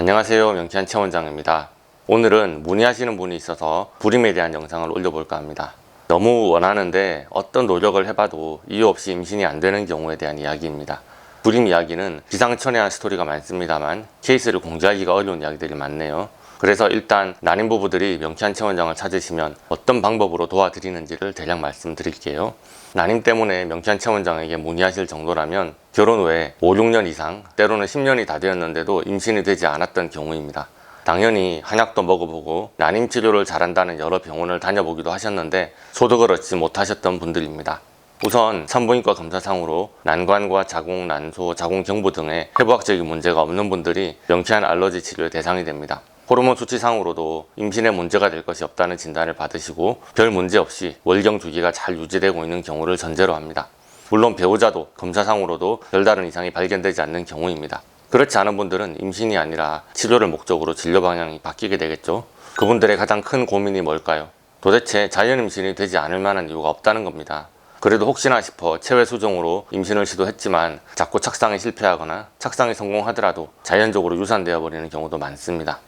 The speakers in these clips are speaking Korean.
안녕하세요. 명쾌한 채원장입니다. 오늘은 문의하시는 분이 있어서 불임에 대한 영상을 올려볼까 합니다. 너무 원하는데 어떤 노력을 해봐도 이유 없이 임신이 안 되는 경우에 대한 이야기입니다. 불임 이야기는 기상천외한 스토리가 많습니다만 케이스를 공개하기가 어려운 이야기들이 많네요. 그래서 일단 난임 부부들이 명쾌한 체원장을 찾으시면 어떤 방법으로 도와드리는지를 대략 말씀드릴게요. 난임 때문에 명쾌한 체원장에게 문의하실 정도라면 결혼 후에 5, 6년 이상, 때로는 10년이 다 되었는데도 임신이 되지 않았던 경우입니다. 당연히 한약도 먹어보고 난임 치료를 잘한다는 여러 병원을 다녀보기도 하셨는데 소득을 얻지 못하셨던 분들입니다. 우선 산부인과 검사상으로 난관과 자궁, 난소, 자궁 경부 등의 해부학적인 문제가 없는 분들이 명쾌한 알러지 치료의 대상이 됩니다. 호르몬 수치상으로도 임신에 문제가 될 것이 없다는 진단을 받으시고 별 문제 없이 월경 주기가 잘 유지되고 있는 경우를 전제로 합니다. 물론 배우자도 검사상으로도 별다른 이상이 발견되지 않는 경우입니다. 그렇지 않은 분들은 임신이 아니라 치료를 목적으로 진료 방향이 바뀌게 되겠죠. 그분들의 가장 큰 고민이 뭘까요? 도대체 자연 임신이 되지 않을 만한 이유가 없다는 겁니다. 그래도 혹시나 싶어 체외 수정으로 임신을 시도했지만 자꾸 착상에 실패하거나 착상이 성공하더라도 자연적으로 유산되어 버리는 경우도 많습니다.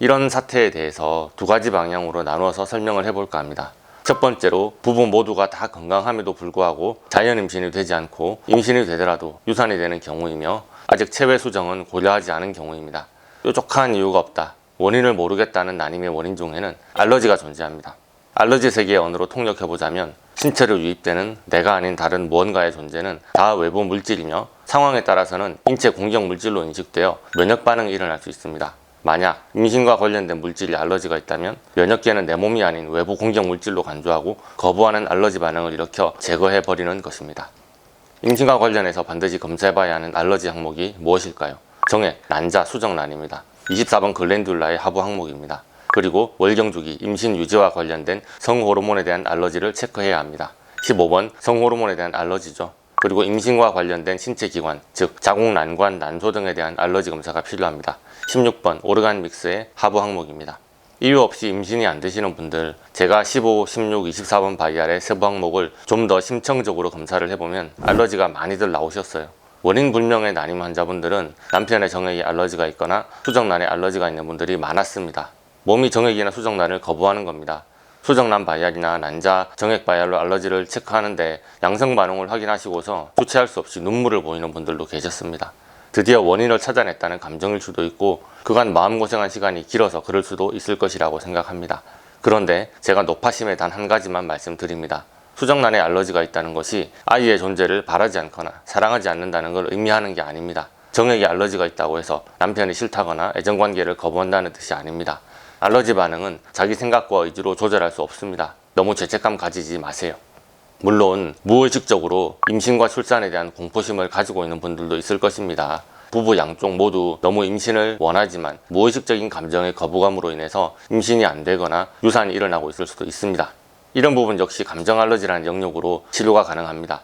이런 사태에 대해서 두 가지 방향으로 나누어서 설명을 해볼까 합니다. 첫 번째로 부부 모두가 다 건강함에도 불구하고 자연 임신이 되지 않고 임신이 되더라도 유산이 되는 경우이며 아직 체외 수정은 고려하지 않은 경우입니다. 뾰족한 이유가 없다. 원인을 모르겠다는 난임의 원인 중에는 알러지가 존재합니다. 알러지 세계의 언어로 통역해보자면 신체로 유입되는 내가 아닌 다른 무언가의 존재는 다 외부 물질이며 상황에 따라서는 인체 공격 물질로 인식되어 면역 반응이 일어날 수 있습니다. 만약 임신과 관련된 물질이 알러지가 있다면 면역계는 내 몸이 아닌 외부 공격 물질로 간주하고 거부하는 알러지 반응을 일으켜 제거해 버리는 것입니다. 임신과 관련해서 반드시 검사해봐야 하는 알러지 항목이 무엇일까요? 정액, 난자, 수정란입니다. 24번 글렌듈라의 하부 항목입니다. 그리고 월경주기, 임신 유지와 관련된 성호르몬에 대한 알러지를 체크해야 합니다. 15번 성호르몬에 대한 알러지죠. 그리고 임신과 관련된 신체 기관, 즉 자궁, 난관, 난소 등에 대한 알러지 검사가 필요합니다. 16번 오르간 믹스의 하부 항목입니다. 이유 없이 임신이 안 되시는 분들 제가 15, 16, 24번 바이알의 세부 항목을 좀 더 심층적으로 검사를 해보면 알러지가 많이들 나오셨어요. 원인 불명의 난임 환자분들은 남편의 정액에 알러지가 있거나 수정란에 알러지가 있는 분들이 많았습니다. 몸이 정액이나 수정란을 거부하는 겁니다. 수정란 바이알이나 난자, 정액 바이알로 알러지를 체크하는데 양성 반응을 확인하시고서 주체할 수 없이 눈물을 보이는 분들도 계셨습니다. 드디어 원인을 찾아냈다는 감정일 수도 있고 그간 마음고생한 시간이 길어서 그럴 수도 있을 것이라고 생각합니다. 그런데 제가 노파심에 단 한 가지만 말씀드립니다. 수정란에 알러지가 있다는 것이 아이의 존재를 바라지 않거나 사랑하지 않는다는 걸 의미하는 게 아닙니다. 정액에 알러지가 있다고 해서 남편이 싫다거나 애정관계를 거부한다는 뜻이 아닙니다. 알러지 반응은 자기 생각과 의지로 조절할 수 없습니다. 너무 죄책감 가지지 마세요. 물론 무의식적으로 임신과 출산에 대한 공포심을 가지고 있는 분들도 있을 것입니다. 부부 양쪽 모두 너무 임신을 원하지만 무의식적인 감정의 거부감으로 인해서 임신이 안 되거나 유산이 일어나고 있을 수도 있습니다. 이런 부분 역시 감정 알러지라는 영역으로 치료가 가능합니다.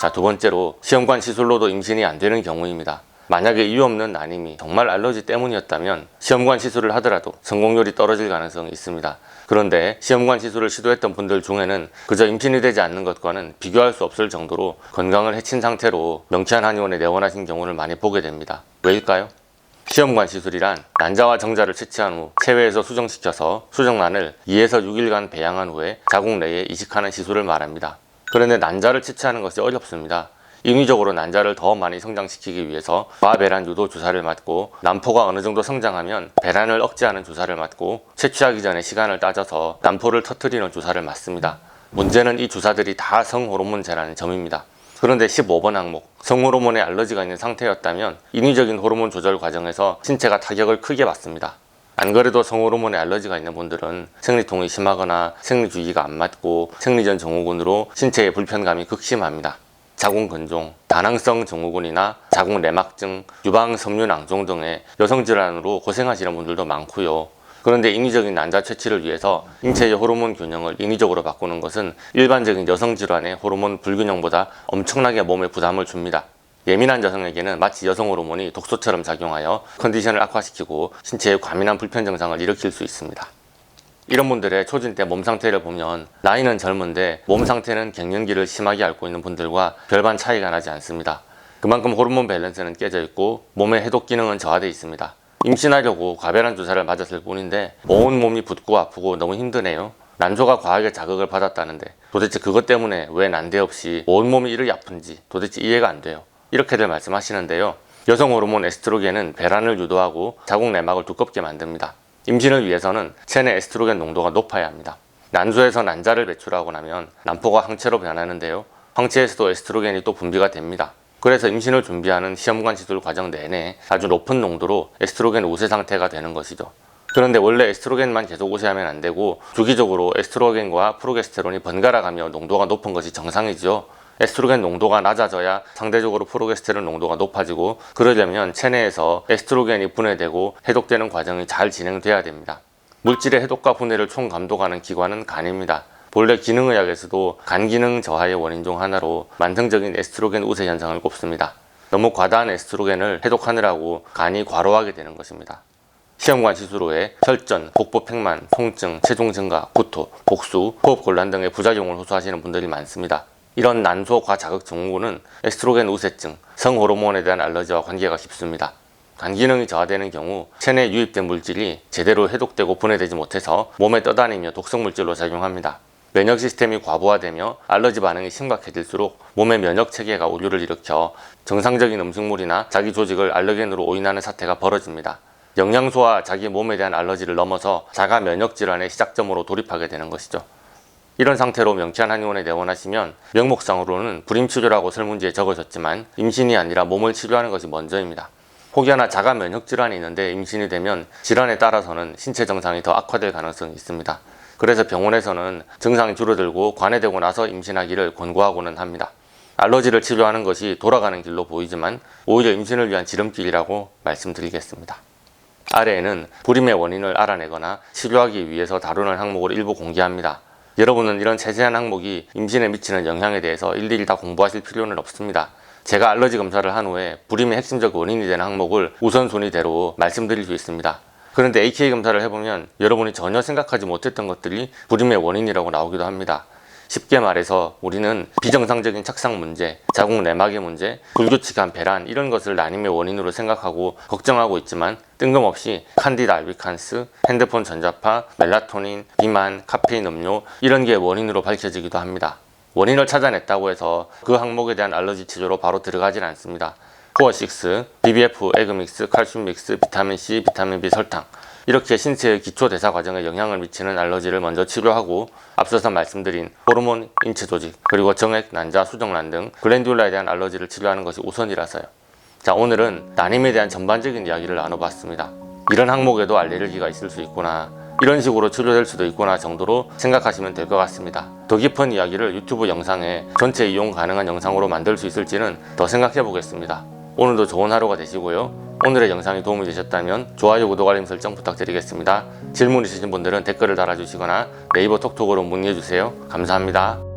자, 두 번째로 시험관 시술로도 임신이 안 되는 경우입니다. 만약에 이유 없는 난임이 정말 알러지 때문이었다면 시험관 시술을 하더라도 성공률이 떨어질 가능성이 있습니다. 그런데 시험관 시술을 시도했던 분들 중에는 그저 임신이 되지 않는 것과는 비교할 수 없을 정도로 건강을 해친 상태로 명쾌한 한의원에 내원하신 경우를 많이 보게 됩니다. 왜일까요? 시험관 시술이란 난자와 정자를 채취한 후 체외에서 수정시켜서 수정란을 2에서 6일간 배양한 후에 자궁 내에 이식하는 시술을 말합니다. 그런데 난자를 채취하는 것이 어렵습니다. 인위적으로 난자를 더 많이 성장시키기 위해서 과배란 유도 주사를 맞고 난포가 어느 정도 성장하면 배란을 억제하는 주사를 맞고 채취하기 전에 시간을 따져서 난포를 터트리는 주사를 맞습니다. 문제는 이 주사들이 다 성호르몬제라는 점입니다. 그런데 15번 항목 성호르몬에 알러지가 있는 상태였다면 인위적인 호르몬 조절 과정에서 신체가 타격을 크게 받습니다. 안 그래도 성호르몬에 알러지가 있는 분들은 생리통이 심하거나 생리주기가 안 맞고 생리전 증후군으로 신체의 불편감이 극심합니다. 자궁 근종, 다낭성 증후군이나 자궁 내막증, 유방 섬유 낭종 등의 여성 질환으로 고생하시는 분들도 많고요. 그런데 인위적인 난자 채취를 위해서 인체의 호르몬 균형을 인위적으로 바꾸는 것은 일반적인 여성 질환의 호르몬 불균형보다 엄청나게 몸에 부담을 줍니다. 예민한 여성에게는 마치 여성 호르몬이 독소처럼 작용하여 컨디션을 악화시키고 신체에 과민한 불편 증상을 일으킬 수 있습니다. 이런 분들의 초진 때 몸 상태를 보면 나이는 젊은데 몸 상태는 갱년기를 심하게 앓고 있는 분들과 별반 차이가 나지 않습니다. 그만큼 호르몬 밸런스는 깨져 있고 몸의 해독 기능은 저하되어 있습니다. 임신하려고 과배란 주사를 맞았을 뿐인데 온 몸이 붓고 아프고 너무 힘드네요. 난소가 과하게 자극을 받았다는데 도대체 그것 때문에 왜 난데없이 온 몸이 이렇게 아픈지 도대체 이해가 안 돼요. 이렇게들 말씀하시는데요. 여성 호르몬 에스트로겐은 배란을 유도하고 자궁 내막을 두껍게 만듭니다. 임신을 위해서는 체내 에스트로겐 농도가 높아야 합니다. 난소에서 난자를 배출하고 나면 난포가 항체로 변하는데요. 항체에서도 에스트로겐이 또 분비가 됩니다. 그래서 임신을 준비하는 시험관 시술 과정 내내 아주 높은 농도로 에스트로겐 우세 상태가 되는 것이죠. 그런데 원래 에스트로겐만 계속 우세하면 안 되고 주기적으로 에스트로겐과 프로게스테론이 번갈아 가며 농도가 높은 것이 정상이죠. 에스트로겐 농도가 낮아져야 상대적으로 프로게스테론 농도가 높아지고 그러려면 체내에서 에스트로겐이 분해되고 해독되는 과정이 잘 진행돼야 됩니다. 물질의 해독과 분해를 총 감독하는 기관은 간입니다. 본래 기능의학에서도 간 기능 저하의 원인 중 하나로 만성적인 에스트로겐 우세 현상을 꼽습니다. 너무 과다한 에스트로겐을 해독하느라고 간이 과로하게 되는 것입니다. 시험관 시술 후에 혈전, 복부 팽만, 통증, 체중 증가, 구토, 복수, 호흡 곤란 등의 부작용을 호소하시는 분들이 많습니다. 이런 난소 과 자극 증후군은 에스트로겐 우세증, 성호르몬에 대한 알러지와 관계가 깊습니다. 간 기능이 저하되는 경우 체내에 유입된 물질이 제대로 해독되고 분해되지 못해서 몸에 떠다니며 독성 물질로 작용합니다. 면역 시스템이 과부하되며 알러지 반응이 심각해질수록 몸의 면역 체계가 오류를 일으켜 정상적인 음식물이나 자기 조직을 알러겐으로 오인하는 사태가 벌어집니다. 영양소와 자기 몸에 대한 알러지를 넘어서 자가 면역 질환의 시작점으로 돌입하게 되는 것이죠. 이런 상태로 명치한 한의원에 내원하시면 명목상으로는 불임치료라고 설문지에 적으셨지만 임신이 아니라 몸을 치료하는 것이 먼저입니다. 혹여나 자가 면역 질환이 있는데 임신이 되면 질환에 따라서는 신체 정상이 더 악화될 가능성이 있습니다. 그래서 병원에서는 증상이 줄어들고 관해되고 나서 임신하기를 권고하고는 합니다. 알러지를 치료하는 것이 돌아가는 길로 보이지만 오히려 임신을 위한 지름길이라고 말씀드리겠습니다. 아래에는 불임의 원인을 알아내거나 치료하기 위해서 다루는 항목을 일부 공개합니다. 여러분은 이런 세세한 항목이 임신에 미치는 영향에 대해서 일일이 다 공부하실 필요는 없습니다. 제가 알러지 검사를 한 후에 불임의 핵심적 원인이 되는 항목을 우선순위대로 말씀드릴 수 있습니다. 그런데 AK 검사를 해보면 여러분이 전혀 생각하지 못했던 것들이 불임의 원인이라고 나오기도 합니다. 쉽게 말해서 우리는 비정상적인 착상 문제, 자궁 내막의 문제, 불규칙한 배란 이런 것을 난임의 원인으로 생각하고 걱정하고 있지만 뜬금없이 칸디다 알비칸스, 핸드폰 전자파, 멜라토닌, 비만, 카페인 음료 이런 게 원인으로 밝혀지기도 합니다. 원인을 찾아냈다고 해서 그 항목에 대한 알러지 치료로 바로 들어가진 않습니다. 코어6, BBF, 에그믹스, 칼슘 믹스, 비타민 C, 비타민 B, 설탕 이렇게 신체의 기초 대사 과정에 영향을 미치는 알러지를 먼저 치료하고 앞서서 말씀드린 호르몬, 인체 조직, 그리고 정액, 난자, 수정란 등 글랜듈라에 대한 알러지를 치료하는 것이 우선이라서요. 자, 오늘은 난임에 대한 전반적인 이야기를 나눠봤습니다. 이런 항목에도 알레르기가 있을 수 있구나. 이런 식으로 치료될 수도 있구나 정도로 생각하시면 될 것 같습니다. 더 깊은 이야기를 유튜브 영상에 전체 이용 가능한 영상으로 만들 수 있을지는 더 생각해 보겠습니다. 오늘도 좋은 하루가 되시고요. 오늘의 영상이 도움이 되셨다면 좋아요, 구독, 알림 설정 부탁드리겠습니다. 질문 있으신 분들은 댓글을 달아주시거나 네이버 톡톡으로 문의해주세요. 감사합니다.